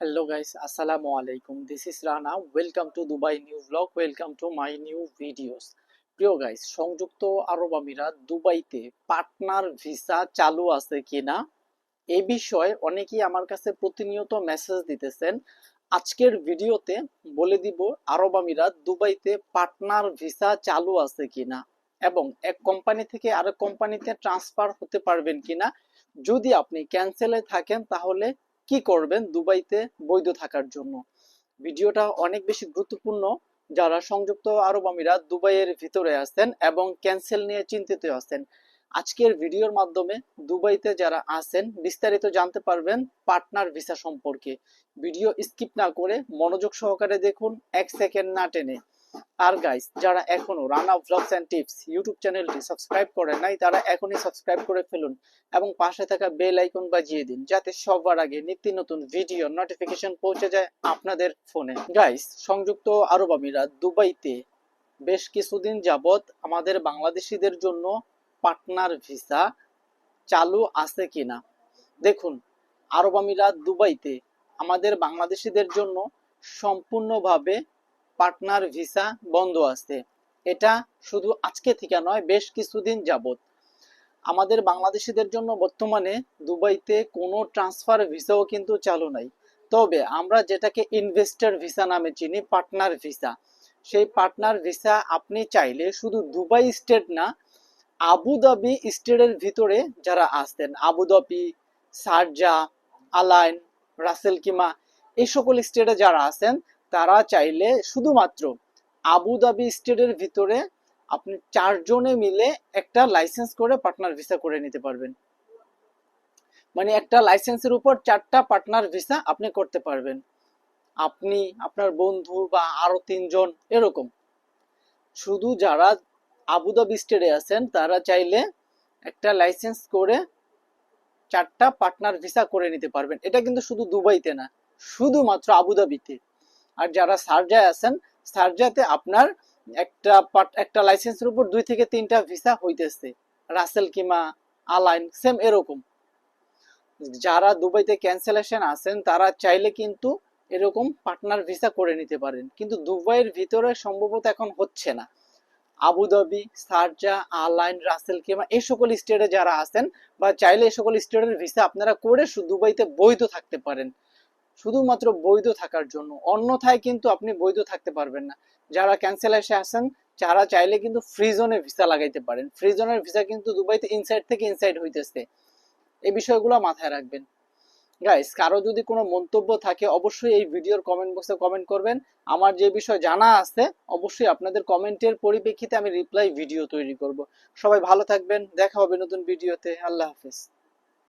Hello guys, Assalamu alaikum. This is Rana. Welcome to Dubai new vlog. Welcome to my new videos. প্রিয় guys সংযুক্ত আরব আমিরাত দুবাইতে partner visa চালু আছে কিনা এই বিষয়ে অনেকেই আমার কাছে প্রতিনিয়ত মেসেজ দিতেছেন আজকের ভিডিওতে বলে দিব আরব আমিরাত দুবাইতে পার্টনার ভিসা চালু আছে কিনা এবং এক কোম্পানি থেকে আরেক কোম্পানিতে ট্রান্সফার হতে পারবেন কিনা যদি আপনি ক্যান্সেলে থাকেন তাহলে কি করবেন দুবাইতে বৈধ থাকার জন্য? ভিডিওটা অনেক বেশি গুরুত্বপূর্ণ। যারা সংযুক্ত আরব আমিরাত দুবাইয়ের ভিতরে আছেন এবং ক্যান্সেল নিয়ে চিন্তিত আছেন, আজকের ভিডিওর মাধ্যমে দুবাইতে যারা আছেন, বিস্তারিত জানতে পারবেন পার্টনার ভিসা সম্পর্কে। ভিডিও স্কিপ না করে মনোযোগ সহকারে দেখুন, এক সেকেন্ড না টেনে। আর গাইস যারা এখনও Rana vlogs and tips YouTube চ্যানেলটি সাবস্ক্রাইব করেন নাই, তারা এখনই সাবস্ক্রাইব করে ফেলুন এবং পাশে থাকা বেল আইকন বাজিয়ে দিন, যাতে সবার আগে নিত্য নতুন ভিডিও নোটিফিকেশন পৌঁছে যায় আপনাদের ফোনে গাইস সংযুক্ত আরব আমিরাত, দুবাইতে বেশ কিছুদিন যাবত আমাদের বাংলাদেশিদের জন্য পার্টনার ভিসা চালু আছে কিনা। দেখুন, আরব আমিরাত, দুবাইতে আমাদের বাংলাদেশিদের জন্য সম্পূর্ণভাবে পার্টনার ভিসা বন্ধ আছে। এটা শুধু আজকে থেকে নয়, বেশ কিছুদিন যাবত আমাদের বাংলাদেশিদের জন্য বর্তমানে দুবাইতে কোনো ট্রান্সফার ভিসাও কিন্তু চালু নাই। তবে আমরা যেটাকে ইনভেস্টর ভিসা নামে চিনি, পার্টনার ভিসা। সেই পার্টনার ভিসা আপনি চাইলে শুধু দুবাই স্টেট না আবুধাবি স্টেটের ভিতরে যারা আসতেন Abu Dhabi Sharjah, Al Ain, Ras al Khaimah, এই সকল স্টেটে যারা আছেন তারা চাইলে শুধুমাত্র আবুধাবি স্টেটের ভিতরে আপনি চারজনে মিলে একটা লাইসেন্স করে পার্টনার ভিসা করে নিতে পারবেন। মানে একটা লাইসেন্সের উপর চারটা পার্টনার ভিসা আপনি করতে পারবেন। আপনি, আপনার বন্ধু বা আরও তিনজন, এরকম। শুধু যারা আবুধাবি স্টেটে আছেন, তারা চাইলে একটা লাইসেন্স করে চারটা পার্টনার ভিসা করে নিতে পারবেন। এটা কিন্তু শুধু দুবাইতে না, শুধুমাত্র আবুধাবিতে আর যারা সার্জায় আছেন, সারজাতে আপনার একটা একটা লাইসেন্সের উপর দুই থেকে তিনটা ভিসা হইতেছে। রাসেল কিমা আলাইন সেম এরকম। যারা দুবাইতে ক্যান্সেলেশন আছেন, তারা চাইলে কিন্তু এরকম পার্টনার ভিসা করে নিতে পারেন। কিন্তু দুবাইয়ের ভিতরে সম্ভবত এখন হচ্ছে না। Abu Dhabi, Sharjah Al Ain Ras al Khaimah এই সকল স্টেটে যারা আছেন, বা চাইলে এই সকল স্টেটের ভিসা আপনারা করে দুবাইতে বৈধ থাকতে পারেন। শুধুমাত্র বৈধ থাকার জন্য। অন্যথায় কিন্তু আপনি বৈধ থাকতে পারবেন না। যারা ক্যান্সেল এসে আসেন যারা চাইলে কিন্তু ফ্রি জোনে ভিসা লাগাইতে পারেন। ফ্রি জোনের ভিসা কিন্তু দুবাইতে ইনসাইড থেকে ইনসাইড হইতেছে। এই বিষয়গুলো মাথায় রাখবেন। গাইস কারও যদি কোনো মন্তব্য থাকে, অবশ্যই এই ভিডিওর কমেন্ট বক্সে কমেন্ট করবেন। আমার যে বিষয় জানা আছে, অবশ্যই আপনাদের কমেন্টের পরিপ্রেক্ষিতে আমি রিপ্লাই ভিডিও তৈরি করব। সবাই ভালো থাকবেন। দেখা হবে নতুন ভিডিওতে আল্লাহ হাফেজ।